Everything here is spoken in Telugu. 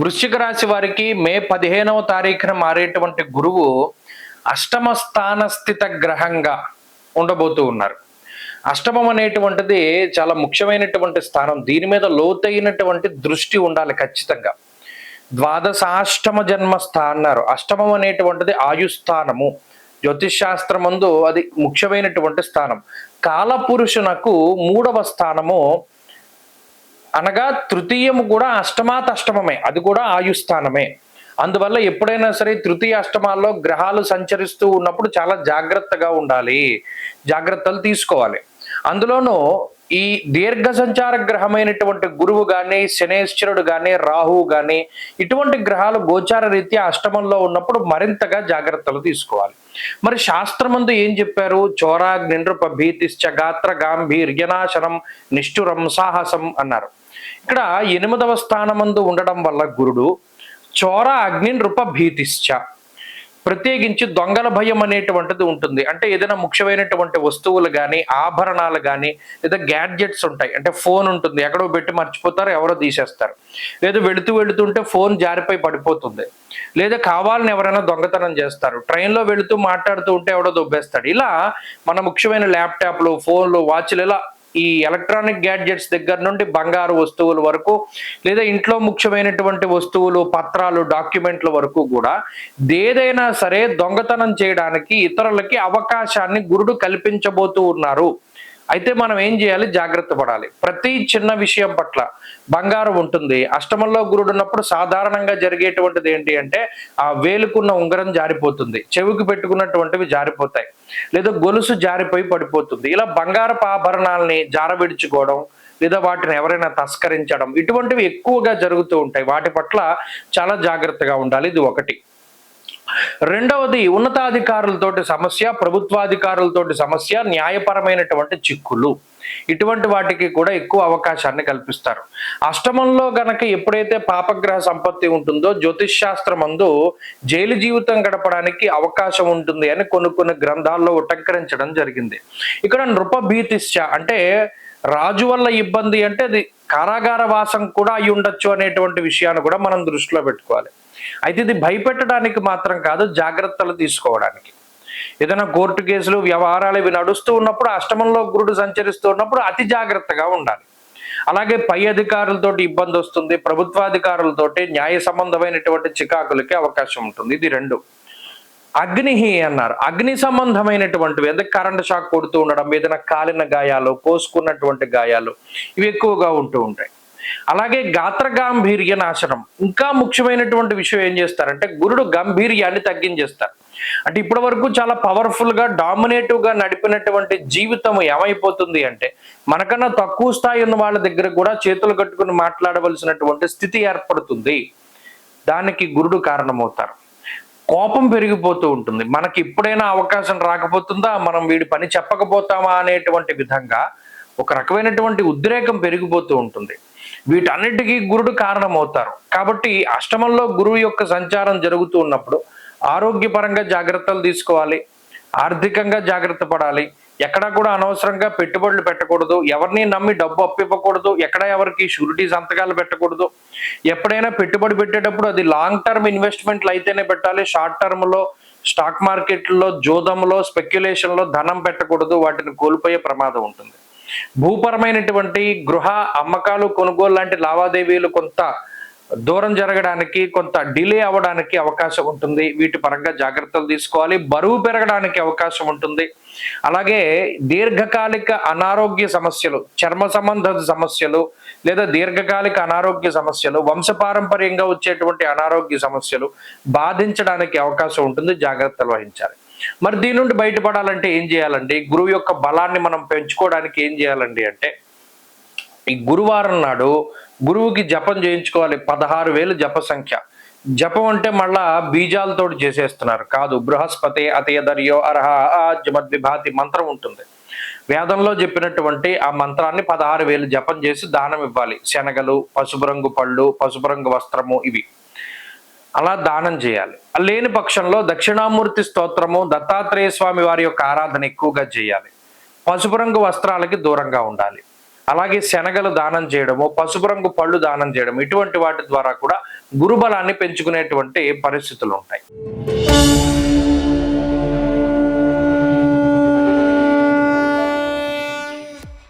వృశ్చిక రాశి వారికి మే పదిహేనవ తారీఖున మారేటువంటి గురువు అష్టమ స్థాన స్థిత గ్రహంగా ఉండబోతూ ఉన్నారు. అష్టమం అనేటువంటిది చాలా ముఖ్యమైనటువంటి స్థానం. దీని మీద లోతైనటువంటి దృష్టి ఉండాలి ఖచ్చితంగా. ద్వాదశాష్టమ జన్మస్థా అన్నారు అష్టమం అనేటువంటిది ఆయుస్థానము. జ్యోతిష్ శాస్త్రమందు అది ముఖ్యమైనటువంటి స్థానం. కాలపురుషునకు మూడవ స్థానము అనగా తృతీయము కూడా అష్టమాత్ అష్టమమే అది కూడా ఆయుస్థానమే. అందువల్ల ఎప్పుడైనా సరే తృతీయ అష్టమాల్లో గ్రహాలు సంచరిస్తూ ఉన్నప్పుడు చాలా జాగ్రత్తగా ఉండాలి. జాగ్రత్తలు తీసుకోవాలి. అందులోనూ ఈ దీర్ఘ సంచార గ్రహమైనటువంటి గురువు గాని శనేశ్వరుడు గాని రాహువు గాని ఇటువంటి గ్రహాలు గోచార రీత్యా అష్టమంలో ఉన్నప్పుడు మరింతగా జాగ్రత్తలు తీసుకోవాలి. మరి శాస్త్రమందు ఏం చెప్పారు? చోరాగ్ని నృప భీతిశ్చ గాత్ర గాంభీర్యనాశనం నిష్ఠురం సాహసం అన్నారు. ఇక్కడ ఎనిమిదవ స్థానమందు ఉండడం వల్ల గురుడు చోర అగ్ని నృప భీతిశ్చ. ప్రత్యేకించి దొంగల భయం అనేటువంటిది ఉంటుంది. అంటే ఏదైనా ముఖ్యమైనటువంటి వస్తువులు కానీ ఆభరణాలు కానీ లేదా గ్యాడ్జెట్స్ ఉంటాయి. అంటే ఫోన్ ఉంటుంది. ఎక్కడో పెట్టి మర్చిపోతారు ఎవరో తీసేస్తారు. లేదా వెళుతూ వెళుతుంటే ఫోన్ జారిపోయి పడిపోతుంది. లేదా కావాలని ఎవరైనా దొంగతనం చేస్తారు. ట్రైన్లో వెళుతూ మాట్లాడుతూ ఉంటే ఎవడో దొబ్బేస్తాడు. ఇలా మన ముఖ్యమైన ల్యాప్టాప్లు ఫోన్లు వాచ్లు ఇలా ఈ ఎలక్ట్రానిక్ గ్యాడ్జెట్స్ దగ్గర నుండి బంగారు వస్తువుల వరకు లేదా ఇంట్లో ముఖ్యమైనటువంటి వస్తువులు పత్రాలు డాక్యుమెంట్ల వరకు కూడా ఏదైనా సరే దొంగతనం చేయడానికి ఇతరులకి అవకాశాన్ని గురుడు కల్పించబోతూ ఉన్నారు. అయితే మనం ఏం చేయాలి? జాగ్రత్త పడాలి. ప్రతి చిన్న విషయం పట్ల బంగారం ఉంటుంది. అష్టమంలో గురుడు ఉన్నప్పుడు సాధారణంగా జరిగేటువంటిది ఏంటి అంటే ఆ వేలుకున్న ఉంగరం జారిపోతుంది. చెవికి పెట్టుకున్నటువంటివి జారిపోతాయి. లేదా గొలుసు జారిపోయి పడిపోతుంది. ఇలా బంగారపు ఆభరణాలని జారవిడుచుకోవడం లేదా వాటిని ఎవరైనా తస్కరించడం ఇటువంటివి ఎక్కువగా జరుగుతూ ఉంటాయి. వాటి పట్ల చాలా జాగ్రత్తగా ఉండాలి. ఇది ఒకటి. రెండవది ఉన్నతాధికారులతోటి సమస్య ప్రభుత్వాధికారులతోటి సమస్య న్యాయపరమైనటువంటి చిక్కులు. ఇటువంటి వాటికి కూడా ఎక్కువ అవకాశాన్ని కల్పిస్తారు. అష్టమంలో గనక ఎప్పుడైతే పాపగ్రహ సంపత్తి ఉంటుందో జ్యోతిష్ శాస్త్రమందు జైలు జీవితం గడపడానికి అవకాశం ఉంటుంది అని కొన్ని కొన్ని గ్రంథాల్లో ఉటంకరించడం జరిగింది. ఇక్కడ నృపభీతిశ్చ అంటే రాజు వల్ల ఇబ్బంది అంటే అది కారాగార వాసం కూడా అయి ఉండొచ్చు అనేటువంటి విషయాన్ని కూడా మనం దృష్టిలో పెట్టుకోవాలి. అయితే ఇది భయపెట్టడానికి మాత్రం కాదు జాగ్రత్తలు తీసుకోవడానికి. ఏదైనా కోర్టు కేసులు వ్యవహారాలు ఇవి నడుస్తూ ఉన్నప్పుడు అష్టమంలో గురుడు సంచరిస్తూ ఉన్నప్పుడు అతి జాగ్రత్తగా ఉండాలి. అలాగే పై అధికారులతోటి ఇబ్బంది వస్తుంది ప్రభుత్వాధికారులతోటి న్యాయ సంబంధమైనటువంటి చికాకులకి అవకాశం ఉంటుంది. ఇది రెండు. అగ్నిహి అన్నారు. అగ్ని సంబంధమైనటువంటివి ఎందుకు కరెంట్ షాక్ కొడుతూ ఉండడం ఏదైనా కాలిన గాయాలు కోసుకున్నటువంటి గాయాలు ఇవి ఎక్కువగా ఉంటూ ఉంటాయి. అలాగే గాత్ర గాంభీర్య నాశనం. ఇంకా ముఖ్యమైనటువంటి విషయం ఏం చేస్తారంటే గురుడు గంభీర్యాన్ని తగ్గించేస్తారు. అంటే ఇప్పటి వరకు చాలా పవర్ఫుల్గా డామినేటివ్గా నడిపినటువంటి జీవితం ఏమైపోతుంది అంటే మనకన్నా తక్కువ స్థాయి ఉన్న వాళ్ళ దగ్గర కూడా చేతులు కట్టుకుని మాట్లాడవలసినటువంటి స్థితి ఏర్పడుతుంది. దానికి గురుడు కారణమవుతారు. కోపం పెరిగిపోతూ ఉంటుంది. మనకి ఎప్పుడైనా అవకాశం రాకపోతుందా? మనం వీడి పని చెప్పకపోతామా? అనేటువంటి విధంగా ఒక రకమైనటువంటి ఉద్రేకం పెరిగిపోతూ ఉంటుంది. వీటన్నిటికీ గురుడు కారణమవుతారు. కాబట్టి అష్టమంలో గురువు యొక్క సంచారం జరుగుతూ ఉన్నప్పుడు ఆరోగ్యపరంగా జాగ్రత్తలు తీసుకోవాలి. ఆర్థికంగా జాగ్రత్త పడాలి. ఎక్కడ కూడా అనవసరంగా పెట్టుబడులు పెట్టకూడదు. ఎవరిని నమ్మి డబ్బు అప్పివ్వకూడదు. ఎక్కడ ఎవరికి షూరిటీ సంతకాలు పెట్టకూడదు. ఎప్పుడైనా పెట్టుబడి పెట్టేటప్పుడు అది లాంగ్ టర్మ్ ఇన్వెస్ట్మెంట్లు అయితేనే పెట్టాలి. షార్ట్ టర్మ్లో స్టాక్ మార్కెట్లో జోదంలో స్పెక్యులేషన్లో ధనం పెట్టకూడదు. వాటిని కోల్పోయే ప్రమాదం ఉంటుంది. భూపరమైనటువంటి గృహ అమ్మకాలు కొనుగోలు లాంటి లావాదేవీలు కొంత దూరం జరగడానికి కొంత డిలే అవ్వడానికి అవకాశం ఉంటుంది. వీటి పరంగా జాగ్రత్తలు తీసుకోవాలి. బరువు పెరగడానికి అవకాశం ఉంటుంది. అలాగే దీర్ఘకాలిక అనారోగ్య సమస్యలు చర్మ సంబంధ సమస్యలు లేదా దీర్ఘకాలిక అనారోగ్య సమస్యలు వంశపారంపర్యంగా వచ్చేటువంటి అనారోగ్య సమస్యలు బాధించడానికి అవకాశం ఉంటుంది. జాగ్రత్తలు వహించాలి. మరి దీని నుండి బయటపడాలంటే ఏం చేయాలండి? గురువు యొక్క బలాన్ని మనం పెంచుకోవడానికి ఏం చేయాలండి అంటే ఈ గురువారం నాడు గురువుకి జపం చేయించుకోవాలి. పదహారు వేలు జప సంఖ్య. జపం అంటే మళ్ళా బీజాలతో చేసేస్తున్నారు. కాదు బృహస్పతి అతయదర్యో అర్హ జమద్విభాతి మంత్రం ఉంటుంది. వేదంలో చెప్పినటువంటి ఆ మంత్రాన్ని పదహారు వేలు జపం చేసి దానం ఇవ్వాలి. శనగలు పసుపు రంగు పళ్ళు పసుపు రంగు వస్త్రము ఇవి. అలా దానం చేయాలి. లేని పక్షంలో దక్షిణామూర్తి స్తోత్రము దత్తాత్రేయ స్వామి వారి యొక్క ఆరాధన ఎక్కువగా చేయాలి. పసుపు రంగు వస్త్రాలకి దూరంగా ఉండాలి. అలాగే శనగలు దానం చేయడము పసుపు రంగు పళ్ళు దానం చేయడం ఇటువంటి వాటి ద్వారా కూడా గురుబలాన్ని పెంచుకునేటువంటి పరిస్థితులు ఉంటాయి.